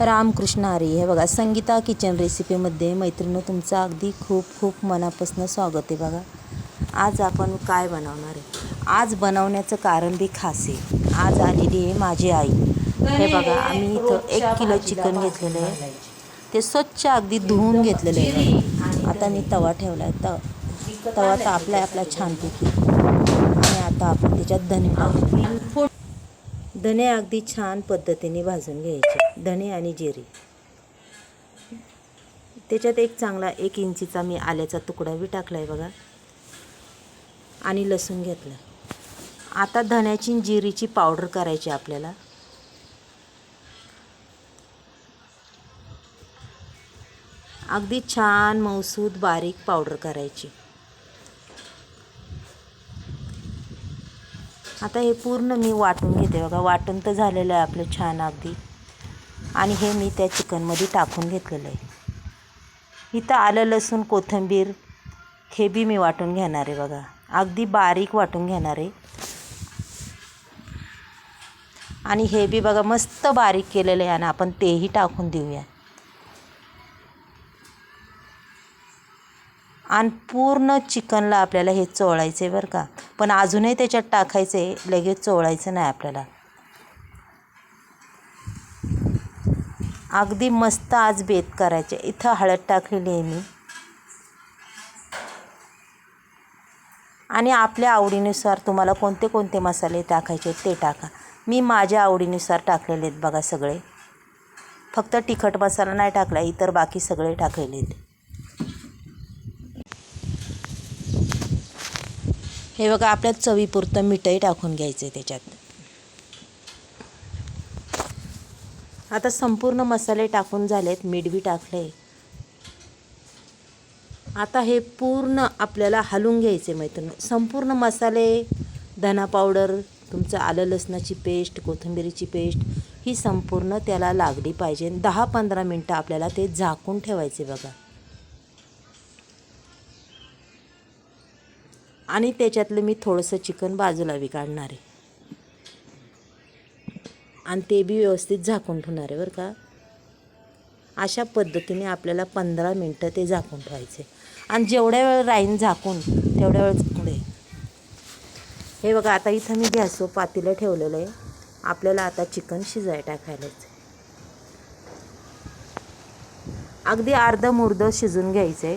रामकृष्ण आरे हे बघा संगीता किचन रेसिपीमध्ये मैत्रिणी तुमचं अगदी खूप खूप मनापासून स्वागत आहे बघा. आज आपण काय बनवणार आहे? आज बनवण्याचं कारण बी खास आहे. आज आलेली आहे माझी आई. हे बघा आम्ही इथं एक किलो चिकन घेतलेलं आहे. ते स्वच्छ अगदी धुवून घेतलेलं आहे. आता मी तवा ठेवला आहे त तवा तापला आहे आपला छानपैकी आणि आता आपण त्याच्यात धने टाकू. धने अगदी छान पद्धतीने भाजून घ्यायचे. धने आणि जिरे. त्याच्यात एक चांगला एक इंचीचा मी आल्याचा तुकडा बी टाकला आहे बघा. आणि लसूण घेतलं. आता धण्याची जिरीची पावडर करायची आपल्याला. अगदी छान मौसूद बारीक पावडर करायची. आता हे पूर्ण मी वाटून घेते बघा. वाटून तर झालेलं आहे आपलं छान अगदी. आणि हे मी त्या चिकनमध्ये टाकून घेतलेलं आहे. इथं आलं लसूण कोथिंबीर हे बी मी वाटून घेणार आहे बघा. अगदी बारीक वाटून घेणार आहे. आणि हे बी बघा मस्त बारीक केलेलं आहे आणि आपण तेही टाकून देऊया. आणि पूर्ण चिकनला आपल्याला हे चोळायचं आहे बरं का. पण अजूनही त्याच्यात टाकायचं आहे लगेच चोळायचं नाही आपल्याला. अगदी मस्त आज बेत करायचे. इथं हळद टाकलेली आहे मी. आणि आपल्या आवडीनुसार तुम्हाला कोणते कोणते मसाले टाकायचे आहेत ते टाका. मी माझ्या आवडीनुसार टाकलेले आहेत बघा सगळे. फक्त तिखट मसाला नाही टाकला इतर बाकी सगळे टाकलेले आहेत. हे बघा आपल्या चवीपुरतं मीठही टाकून घ्यायचं आहे त्याच्यात. आता संपूर्ण मसाले टाकून झालेत मीठ बी टाकले आता हे पूर्ण आपल्याला हलवून घ्यायचे मैत्रीण. संपूर्ण मसाले धना पावडर तुमचं आलं लसणाची पेस्ट कोथिंबिरीची पेस्ट ही संपूर्ण त्याला लागली पाहिजे. दहा पंधरा मिनटं आपल्याला ते झाकून ठेवायचे बघा. आणि त्याच्यातलं मी थोडंसं चिकन बाजूला बी काढणार आहे. आणि ते बी व्यवस्थित झाकून ठेवणार आहे बरं का. अशा पद्धतीने आपल्याला पंधरा मिनटं ते झाकून ठेवायचे. आणि जेवढ्या वेळ राहीन झाकून तेवढ्या वेळ पुढे. हे बघा आता इथं मी गॅसवर पातीला ठेवलेलं आहे. आपल्याला आता चिकन शिजाय टाकायलाच अगदी अर्धं मुर्द शिजून घ्यायचं आहे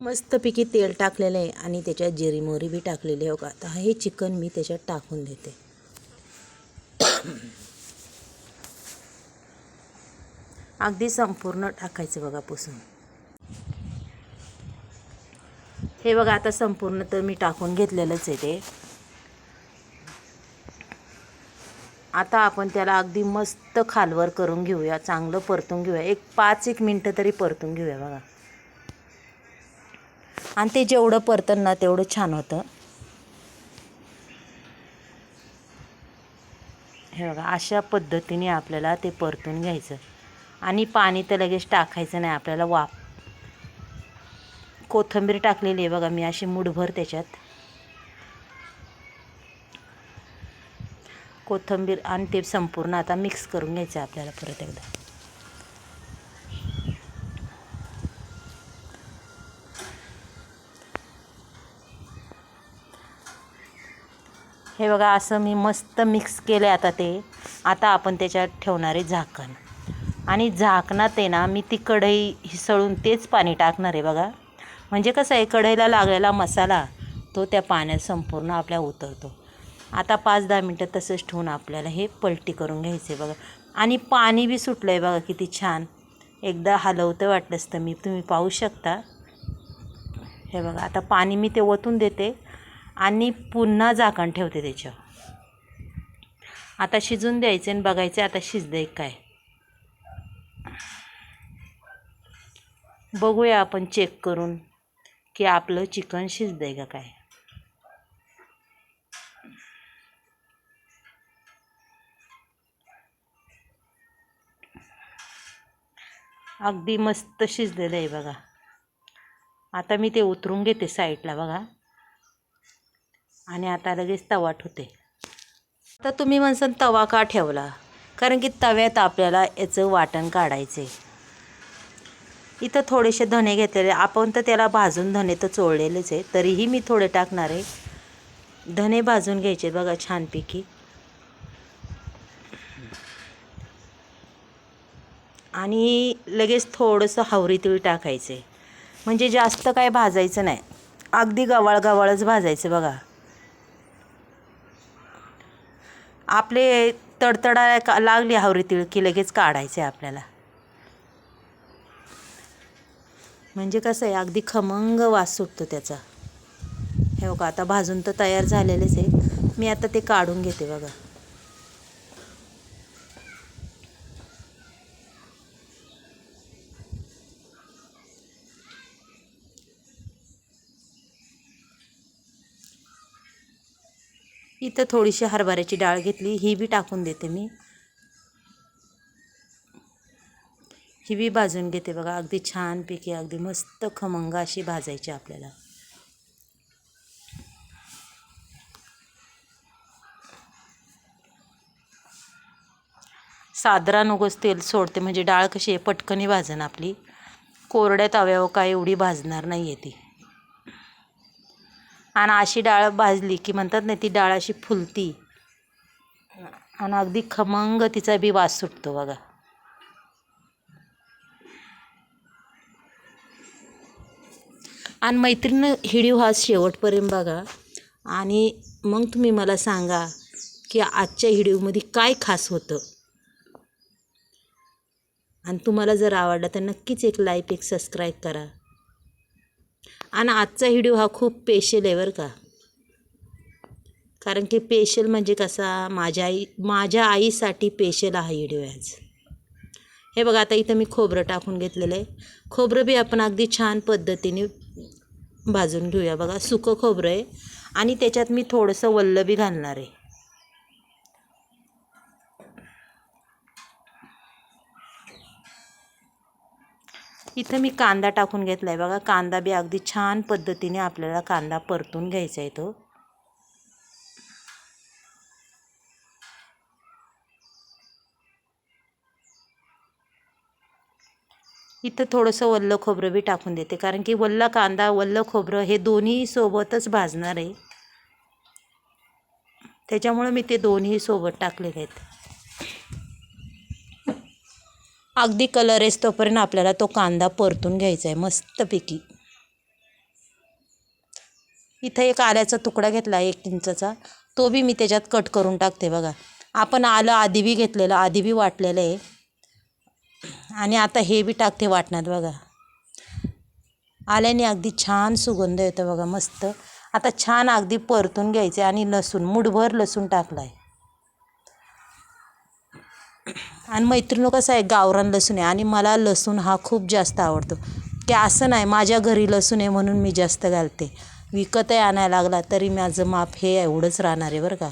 मस्तपैकी तेल टाकलेलं आहे आणि त्याच्यात जिरी मोहरी बी टाकलेली आहे बघा. आता हे चिकन मी त्याच्यात टाकून देते. अगदी संपूर्ण टाकायचं बघा पुसून. हे बघा आता संपूर्ण तर मी टाकून घेतलेलंच आहे ते. आता आपण त्याला अगदी मस्त खालवर करून घेऊया चांगलं परतून घेऊया. एक पाच एक मिनटं तरी परतून घेऊया बघा. आणि ते जेवढं परतं ना तेवढं छान होतं. हे बघा अशा पद्धतीने आपल्याला ते परतून घ्यायचं. आणि पाणी तर लगेच टाकायचं नाही आपल्याला वाप कोथिंबीर टाकलेली आहे बघा मी अशी मुठभर त्याच्यात. कोथिंबीर आणि ते संपूर्ण आता मिक्स करून घ्यायचं आपल्याला परत एकदा. हे बघा असं मी मस्त मिक्स केलं आहे आता ते. आता आपण त्याच्यात ठेवणारे झाकण. आणि झाकणात आहे ना मी ती कढई हिसळून तेच पाणी टाकणार आहे बघा. म्हणजे कसं आहे कढईला लागलेला मसाला तो त्या पाण्यात संपूर्ण आपल्या उतरतो. आता पाच दहा मिनटं तसंच ठेवून आपल्याला हे पलटी करून घ्यायचे बघा. आणि पाणी बी सुटलं आहे बघा किती छान. एकदा हलवतं वाटलंच तर मी तुम्ही पाहू शकता. हे बघा आता पाणी मी ते ओतून देते. आणि पुन्हा झाकण ठेवते त्याच्यावर. आता शिजून द्यायचे आणि बघायचे आता शिजदे काय. बघूया आपण चेक करून की आपलं चिकन शिजदे का काय. अगदी मस्त शिजलेलं आहे बघा. आता मी ते उतरून घेते साईडला बघा. आणि आता लगेच तवा ठेवते. तर तुम्ही म्हणसान तवा का ठेवला? कारण की तव्यात आपल्याला याचं वाटण काढायचं आहे इथं थोडेसे धणे घेतलेले. आपण तर त्याला भाजून धणे तर चोळलेलेच आहे. तरीही मी थोडे टाकणार आहे. धणे भाजून घ्यायचे बघा छानपैकी. आणि लगेच थोडंसं हावरी तीळ म्हणजे जास्त काय भाजायचं नाही. अगदी गवाळ गवाळच भाजायचं बघा. आपले तडतडा का लागली हावरी तिळ की लगेच काढायचे आपल्याला. म्हणजे कसं आहे अगदी खमंग वास सुटतो त्याचा. हे बघा आता भाजून तर तयार झालेलेच आहे मी आता ते काढून घेते बघा. इथं थोडीशी हरभऱ्याची डाळ घेतली ही बी टाकून देते मी. ही बी भाजून घेते बघा अगदी छानपैकी अगदी मस्त खमंग अशी भाजायची आपल्याला. साधारण उगच तेल सोडते म्हणजे डाळ कशी आहे पटकनी भाजन आपली. कोरड्या तव्यावर काय एवढी भाजणार नाही आहे ती. आणि अशी डाळ भाजली की म्हणतात ना ती डाळ अशी फुलती. आणि अगदी खमंग तिचा बी वास सुटतो बघा. आणि मैत्रीण हिडिओ हा शेवटपर्यंत बघा. आणि मग तुम्ही मला सांगा की आजच्या हिडिओमध्ये काय खास होतं? आणि तुम्हाला जर आवडला तर नक्कीच एक लाईक एक सबस्क्राईब करा. आणि आजचा व्हिडिओ हा खूप पेशल आहे बरं का. कारण की पेशल म्हणजे कसा माझ्या आई माझ्या आईसाठी पेशल हा व्हिडिओ आहे आज. हे बघा आता इथं मी खोबरं टाकून घेतलेलं आहे. खोबरं बी आपण अगदी छान पद्धतीने भाजून घेऊया. बघा सुकं खोबरं आहे. आणि त्याच्यात मी थोडंसं वल्ल बी घालणार आहे. इथं मी कांदा टाकून घेतला आहे बघा. कांदा बी अगदी छान पद्धतीने आपल्याला कांदा परतून घ्यायचा आहे तो. इथं थोडंसं वल्लं खोबरं बी टाकून देते कारण की वल्ला कांदा वल्लं खोबरं हे दोन्ही सोबतच भाजणार आहे. त्याच्यामुळं मी ते दोन्ही सोबत टाकलेले आहेत. अगदी कलर येस तोपर्यंत आपल्याला तो कांदा परतून घ्यायचा आहे मस्तपैकी. इथं एक आल्याचा तुकडा घेतला एक इंचाचा. तो बी मी त्याच्यात कट करून टाकते बघा. आपण आलं आधी बी घेतलेलं आधी बी वाटलेलं आहे. आणि आता हे बी टाकते वाटण्यात बघा. आल्याने अगदी छान सुगंध येतो बघा मस्त. आता छान अगदी परतून घ्यायचे आणि लसूण मुठभर लसूण टाकला आहे आणि मैत्रिणी कसं आहे गावरान लसूण आहे आणि मला लसूण हा खूप जास्त आवडतो. की असं नाही माझ्या घरी लसूण आहे म्हणून मी जास्त घालते. विकतही आणायला लागला तरी माझं माप हे एवढंच राहणार आहे बरं का.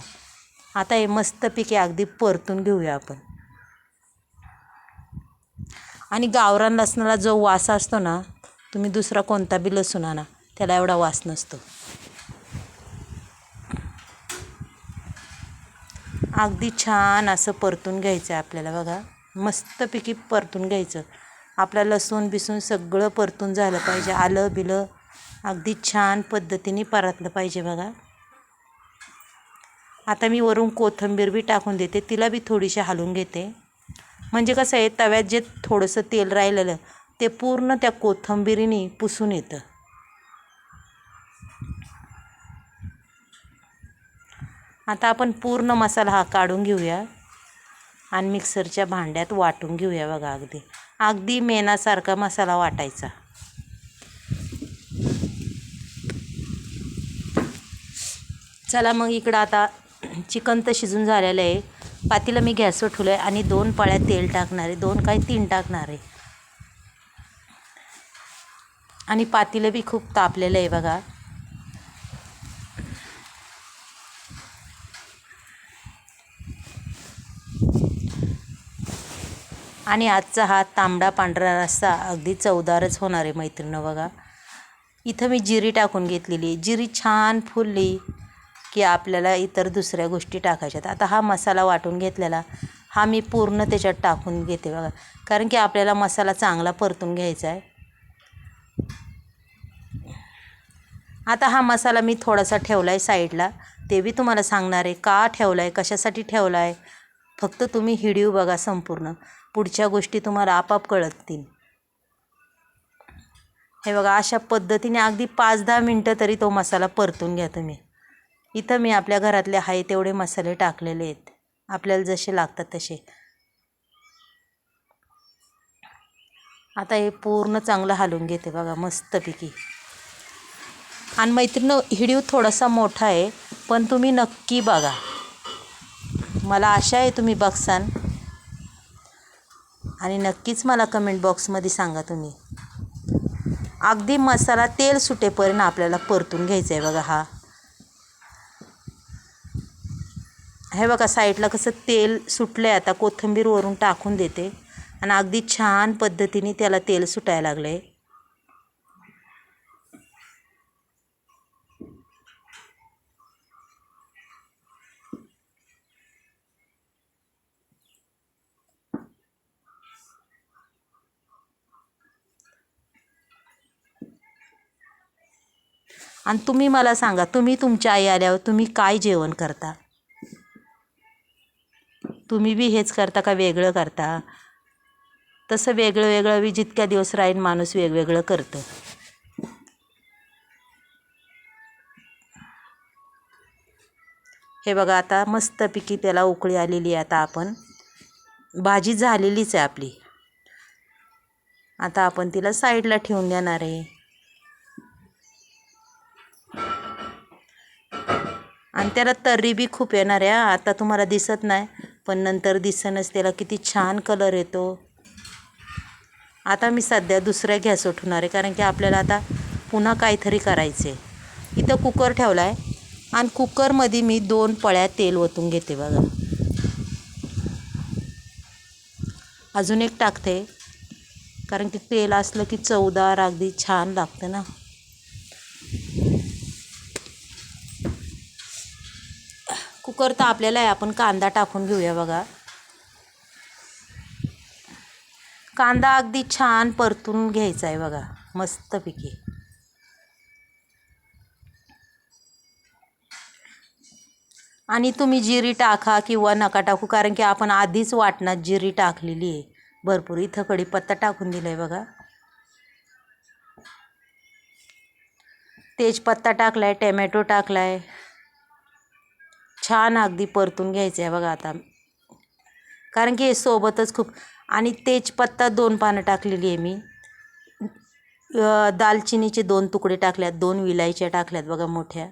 आता हे मस्तपैकी अगदी परतून घेऊया आपण. आणि गावरान लसणाला जो वास असतो ना तुम्ही दुसरा कोणता बी लसूण आणा त्याला एवढा वास नसतो. अगदी छान असं परतून घ्यायचं आहे आपल्याला बघा. मस्तपैकी परतून घ्यायचं. आपलं लसूण बिसून सगळं परतून झालं पाहिजे. आलं बिलं अगदी छान पद्धतीने परतलं पाहिजे बघा. आता मी वरून कोथिंबीर बी टाकून देते. तिला बी थोडीशी हलवून घेते. म्हणजे कसं आहे तव्यात जे थोडंसं तेल राहिलेलं ते पूर्ण त्या कोथिंबिरीने पुसून येतं. आता आपण पूर्ण मसाला हा काढून घेऊया आणि मिक्सरच्या भांड्यात वाटून घेऊया बघा अगदी. अगदी मेणासारखा मसाला वाटायचा. चला मग इकडं आता चिकन तर शिजून झालेलं आहे. पातीला मी गॅसवर ठेवलं आहे आणि दोन पाळ्या तेल टाकणार आहे. दोन काय तीन टाकणार आहे. आणि पातीलं बी खूप तापलेलं आहे बघा. आणि आजचा हा तांबडा पांढरा रस्सा अगदी चवदारच होणार आहे मैत्रिणं बघा. इथं मी जिरी टाकून घेतलेली जिरी छान फुलली की आपल्याला इतर दुसऱ्या गोष्टी टाकायच्यात आता हा मसाला वाटून घेतलेला हा मी पूर्ण त्याच्यात टाकून घेते बघा. कारण की आपल्याला मसाला चांगला परतून घ्यायचा आहे. आता हा मसाला मी थोडासा ठेवला आहे साईडला. ते बी तुम्हाला सांगणार आहे. का ठेवला आहे कशासाठी ठेवला आहे फक्त तुम्ही हिडीव बघा संपूर्ण. पुढच्या गोष्टी तुम्हाला आपाप कळतील. हे बघा अशा पद्धतीने अगदी पाच दहा मिनटं तरी तो मसाला परतून घ्या तुम्ही. इथं मी आपल्या घरातले आहे तेवढे मसाले टाकलेले आहेत. आपल्याला जसे लागतात तसे. आता हे पूर्ण चांगलं हलवून घेते बघा मस्तपैकी. आणि मैत्रीण हिडीव थोडासा मोठा आहे पण तुम्ही नक्की बघा. मला आशा आहे तुम्ही बघसान. आणि नक्कीच मला कमेंट बॉक्समध्ये सांगा तुम्ही. अगदी मसाला तेल सुटेपर्यंत आपल्याला परतून घ्यायचं आहे बघा हा. हे बघा साईडला कसं तेल सुटलं आहे आता कोथिंबीर वरून टाकून देते. आणि अगदी छान पद्धतीने त्याला तेल सुटायला लागलं आहे आणि तुम्ही मला सांगा तुम्ही तुमच्या आई आल्यावर तुम्ही काय जेवण करता? तुम्ही बी हेच करता का वेगळं करता? तसं वेगळं वेगळं बी जितक्या दिवस राहीन माणूस वेगवेगळं करतं. हे बघा आता मस्तपैकी त्याला उकळी आलेली आहे आता आपण. भाजी झालेलीच आहे आपली. आता आपण तिला साईडला ठेवून देणार आहे. आणि त्याला तर्री बी खूप येणार आहे आता तुम्हाला दिसत नाही पण नंतर दिसनच त्याला. किती छान कलर येतो. आता मी सध्या दुसऱ्या गॅस उठवणार आहे कारण की आपल्याला आता पुन्हा काहीतरी करायचं आहे इथं कुकर ठेवला आहे आणि कुकरमध्ये मी दोन पळ्या तेल ओतून घेते बघा. अजून एक टाकते कारण की तेल असलं की चवदार अगदी छान लागतं ना. कुकर तर आपल्याला आहे. आपण कांदा टाकून घेऊया बघा. कांदा अगदी छान परतून घ्यायचा आहे बघा मस्तपैकी. आणि तुम्ही जिरी टाका किंवा नका टाकू कारण की आपण आधीच वाटणात जिरी टाकलेली आहे. भरपूर इथं कढीपत्ता टाकून दिला आहे बघा. तेजपत्ता टाकला आहे टॅमॅटो टाकला आहे छान अगदी परतून घ्यायचं आहे बघा आता. कारण की हे सोबतच खूप आणि तेजपत्ता दोन पानं टाकलेली आहे मी. दालचिनीचे दोन तुकडे टाकल्यात दोन विलायच्या टाकल्यात बघा मोठ्या.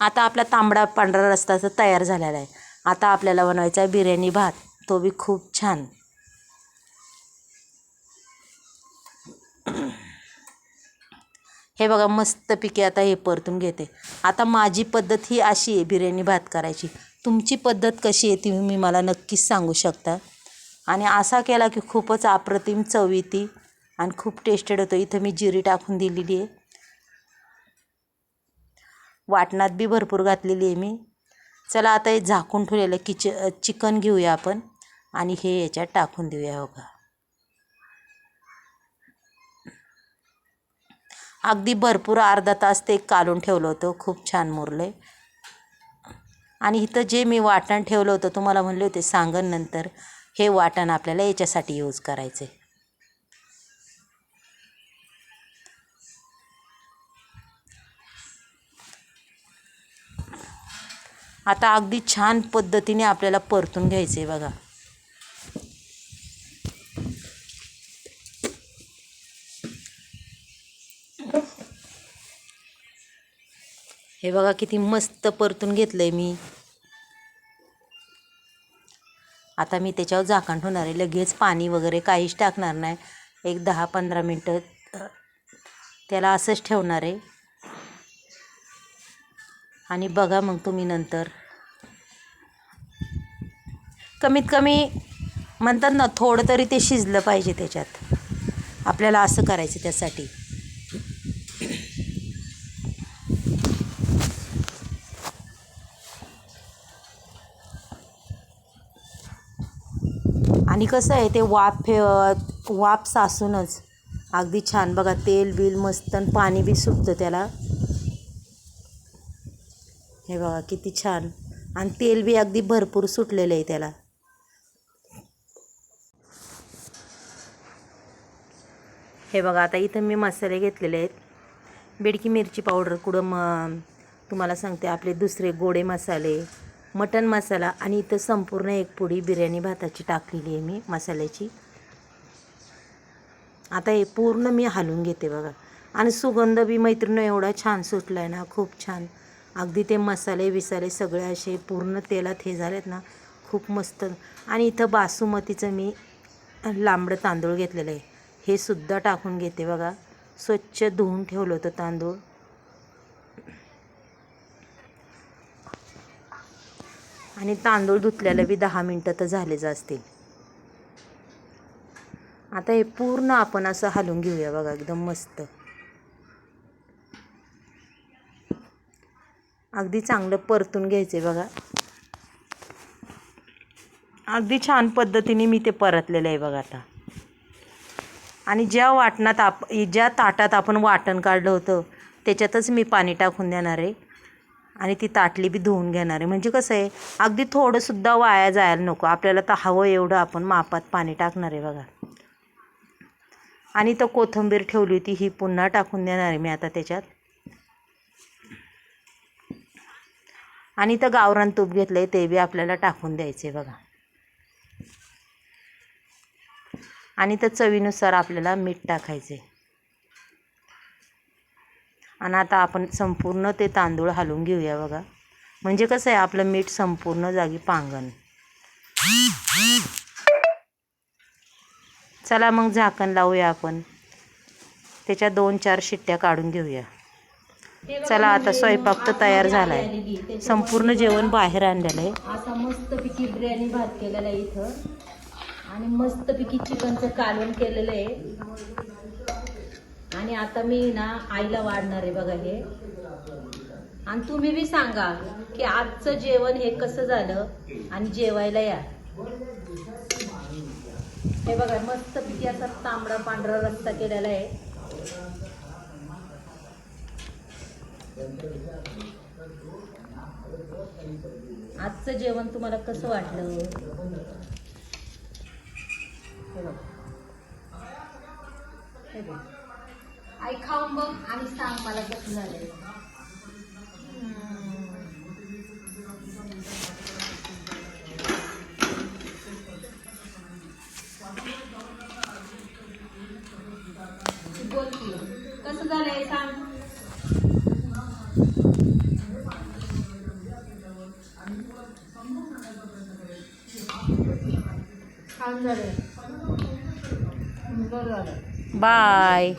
आता आपला तांबडा पांढरा रस्ता तयार झालेला आहे. आता आपल्याला बनवायचा आहे बिर्याणी भात. तो बी खूप छान. हे बघा मस्तपैकी आता हे परतून घेते. आता माझी पद्धत ही अशी आहे बिर्याणी भात करायची. तुमची पद्धत कशी आहे ती मी मला नक्कीच सांगू शकता. आणि असा केला की खूपच अप्रतिम चव येते आणि खूप टेस्टेड होतं. इथं मी जिरी टाकून दिलेली आहे. वाटणात बी भरपूर घातलेली आहे मी. चला आता हे झाकून ठेवलेलं किच चिकन घेऊया आपण. आणि हे याच्यात टाकून देऊया हो बघा अगदी भरपूर अर्धा तास ते काढून ठेवलं होतं. खूप छान मुरले. आणि इथं जे मी वाटण ठेवलं होतं तुम्हाला म्हणले होते सांगन नंतर हे वाटण आपल्याला याच्यासाठी यूज करायचे आता अगदी छान पद्धतीने आपल्याला परतून घ्यायचं आहे बघा. हे बघा किती मस्त परतून घेतलं आहे मी. आता मी त्याच्यावर झाकण ठेवणार आहे. लगेच पाणी वगैरे काहीच टाकणार नाही. एक दहा पंधरा मिनटं त्याला असंच ठेवणार आहे. आणि बघा मग तुम्ही नंतर. कमीत कमी म्हणतात ना थोडं तरी ते शिजलं पाहिजे त्याच्यात. आपल्याला असं करायचं त्यासाठी. आणि कसं आहे ते वाफ वाफ सासूनच. अगदी छान. बघा तेल बिल मस्त आणि पाणी बी सुटतं त्याला. हे बघा किती छान. आणि तेल बी अगदी भरपूर सुटलेलं आहे त्याला. हे बघा आता इथं मी मसाले घेतलेले आहेत. बेडकी मिरची पावडर कुठं म तुम्हाला सांगते आपले दुसरे गोडे मसाले. मटन मसाला आणि इथं संपूर्ण एक पुडी बिर्याणी भाताची टाकलेली आहे मी मसाल्याची. आता हे पूर्ण मी हलवून घेते बघा. आणि सुगंध बी मैत्रिणी एवढा छान सुटला आहे ना खूप छान. अगदी ते मसाले विसाले सगळे असे पूर्ण तेलात हे झालेत ना खूप मस्त. आणि इथं बासुमतीचं मी लांबडं तांदूळ घेतलेलं आहे. हे सुद्धा टाकून घेते बघा. स्वच्छ धुवून ठेवलं होतं तांदूळ. आणि तांदूळ धुतल्याला बी दहा मिनटं तर झालेच असतील. आता हे पूर्ण आपण असं हलवून घेऊया बघा एकदम मस्त. अगदी चांगलं परतून घ्यायचे बघा. अगदी छान पद्धतीने मी ते परतलेलं आहे बघा आता. आणि ज्या वाटणात आप ज्या ताटात आपण वाटण काढलं होतं त्याच्यातच मी पाणी टाकून देणार आहे. आणि ती ताटली बी धुवून घेणार आहे. म्हणजे कसं आहे अगदी थोडंसुद्धा वाया जायला नको. आपल्याला तर हवं एवढं आपण मापात पाणी टाकणार आहे बघा. आणि तर कोथिंबीर ठेवली होती ही पुन्हा टाकून देणार आहे मी आता त्याच्यात. आणि तर गावरान तूप घेतलं आहे ते बी आपल्याला टाकून द्यायचे बघा. आणि तर चवीनुसार आपल्याला मीठ टाकायचे आणि आता आपण संपूर्ण ते तांदूळ हलवून घेऊया बघा. म्हणजे कसं आहे आपलं मीठ संपूर्ण जागी पांगण. चला मग झाकण लावूया आपण. त्याच्या दोन चार शिट्ट्या काढून घेऊया. चला आता स्वयंपाक तर तयार झाला आहे संपूर्ण जेवण बाहेर आणलेलं आहे. असा मस्तपैकी बिर्याणी भात केलेला आहे इथं. आणि मस्तपैकी चिकनचं कालवण केलेलं आहे. आणि आता मी ना आईला वाढणार आहे बघा हे. आणि तुम्ही बी सांगा की आजचं जेवण हे कसं झालं आणि जेवायला या. हे बघा मस्त मस्तपैकी असा तांबडा पांढरा रस्ता केलेला आहे. आजचं जेवण तुम्हाला कसं वाटलं? हे बघ. हे बघ. आई खाऊन बघ आणि सांग मला कसं झालंय बोल की. कसं झालंय सांग छान झालंय बरं झालं बाय